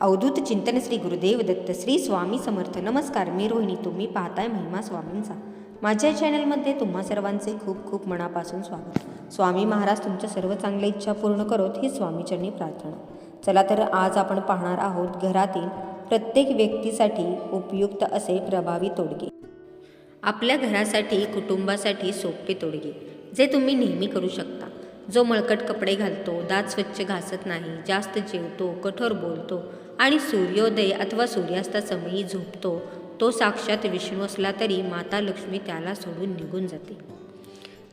अवधूत चिंतन श्री गुरुदेव दत्त श्री स्वामी समर्थ. नमस्कार मी रोहिणी. तुम्ही पाहताय महिमा स्वामींचा. माझ्या चॅनलमध्ये तुम्हा सर्वांचे खूप खूप मनापासून स्वागत. स्वामी महाराज तुमच्या सर्व चांगल्या इच्छा पूर्ण करोत ही स्वामीचरणी प्रार्थना. चला तर आज आपण पाहणार आहोत घरातील प्रत्येक व्यक्तीसाठी उपयुक्त असे प्रभावी तोडगे. आपल्या घरासाठी कुटुंबासाठी सोपे तोडगे जे तुम्ही नेहमी करू शकता. जो मळकट कपडे घालतो दात स्वच्छ घासत नाही जास्त जेवतो कठोर बोलतो आणि सूर्योदय अथवा सूर्यास्तासमयी झोपतो. तो साक्षात विष्णू असला तरी माता लक्ष्मी त्याला सोडून निघून जाते.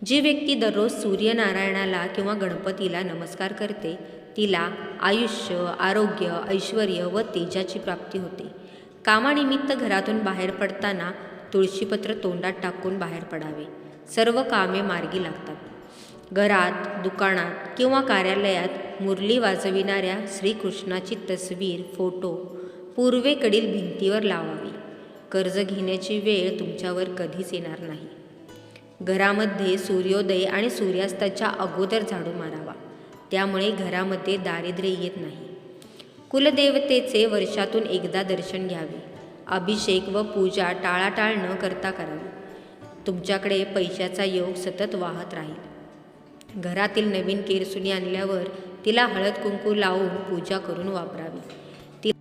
जी व्यक्ती दररोज सूर्यनारायणाला किंवा गणपतीला नमस्कार करते तिला आयुष्य आरोग्य ऐश्वर व तेजाची प्राप्ती होते. कामानिमित्त घरातून बाहेर पडताना तुळशीपत्र तोंडात टाकून बाहेर पडावे. सर्व कामे मार्गी लागतात. घरात दुकानात किंवा कार्यालयात मुरली वाजविणाऱ्या श्रीकृष्णाची तस्वीर फोटो पूर्वेकडील भिंतीवर लावावी. कर्ज घेण्याची वेळ तुमच्यावर कधीच येणार नाही. घरामध्ये सूर्योदय आणि सूर्यास्ताच्या अगोदर झाडू मारावा. त्यामुळे घरामध्ये दारिद्र्य येत नाही. कुलदेवतेचे वर्षातून एकदा दर्शन घ्यावे. अभिषेक व पूजा टाळाटाळ न करता करावी. तुमच्याकडे पैशाचा योग सतत वाहत राहील. घरातील नवीन केरसुनी आणल्यावर तिला हळद कुंकू लावून पूजा करून वापरावी. ती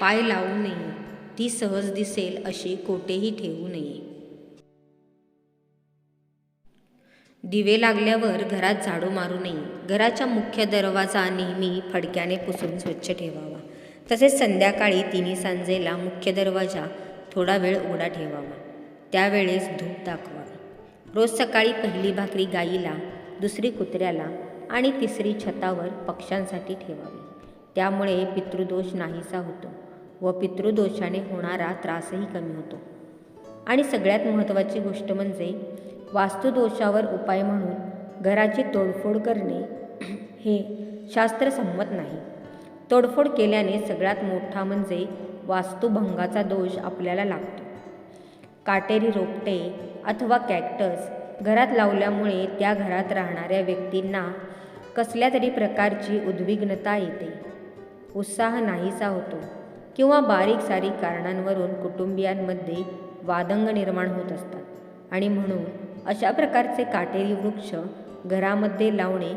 पाय लावू नये. ती सहज दिसेल अशी कोठेही ठेवू नये. दिवे लागल्यावर घरात झाडू मारू नये. घराच्या मुख्य दरवाजा नेहमी फडक्याने पुसून स्वच्छ ठेवावा. तसेच संध्याकाळी तिन्ही सांजेला मुख्य दरवाजा थोडा वेळ उघडा ठेवावा. त्यावेळेस धूप दाखवावी. रोज सकाळी पहिली भाकरी गाईला दुसरी कुत्र्याला आणि तिसरी छतावर पक्ष्यांसाठी ठेवावी. त्यामुळे पितृदोष नाहीसा होतो व पितृदोषाने होणारा त्रासही कमी होतो. आणि सगळ्यात महत्त्वाची गोष्ट म्हणजे वास्तुदोषावर उपाय म्हणून घराची तोडफोड करणे हे शास्त्रसंमत नाही. तोडफोड केल्याने सगळ्यात मोठा म्हणजे वास्तुभंगाचा दोष आपल्याला लागतो. काटेरी रोपटे अथवा कॅक्टस घरात लावल्यामुळे त्या घरात राहणाऱ्या व्यक्तींना कसल्या तरी प्रकारची उद्विग्नता येते. उत्साह नाहीसा होतो किंवा बारीक सारीक कारणांवरून कुटुंबियांमध्ये वादंग निर्माण होत असतात. आणि म्हणून अशा प्रकारचे काटेरी वृक्ष घरामध्ये लावणे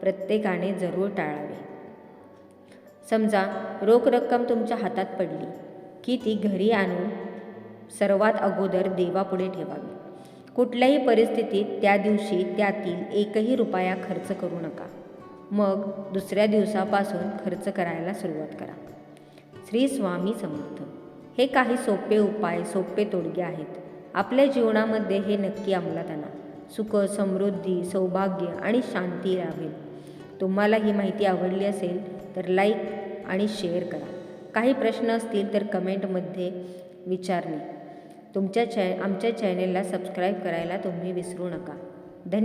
प्रत्येकाने जरूर टाळावे. समजा रोख रक्कम तुमच्या हातात पडली की ती घरी आणून सर्वात अगोदर देवापुढे ठेवावी. कुठल्याही परिस्थितीत त्या दिवशी त्यातील एकही रुपया खर्च करू नका. मग दुसऱ्या दिवसापासून खर्च करायला सुरुवात करा. श्री स्वामी समर्थ. हे काही सोपे उपाय सोपे तोडगे आहेत. आपल्या जीवनामध्ये हे नक्की अंमलात आणा. सुख समृद्धी सौभाग्य आणि शांती राहील तुम्हाला ही माहिती आवडली असेल तर लाईक आणि शेअर करा. काही प्रश्न असतील तर कमेंटमध्ये विचारणे. तुमच्या चॅ आमच्या चॅनेलला सबस्क्राईब करायला तुम्ही विसरू नका. धन्य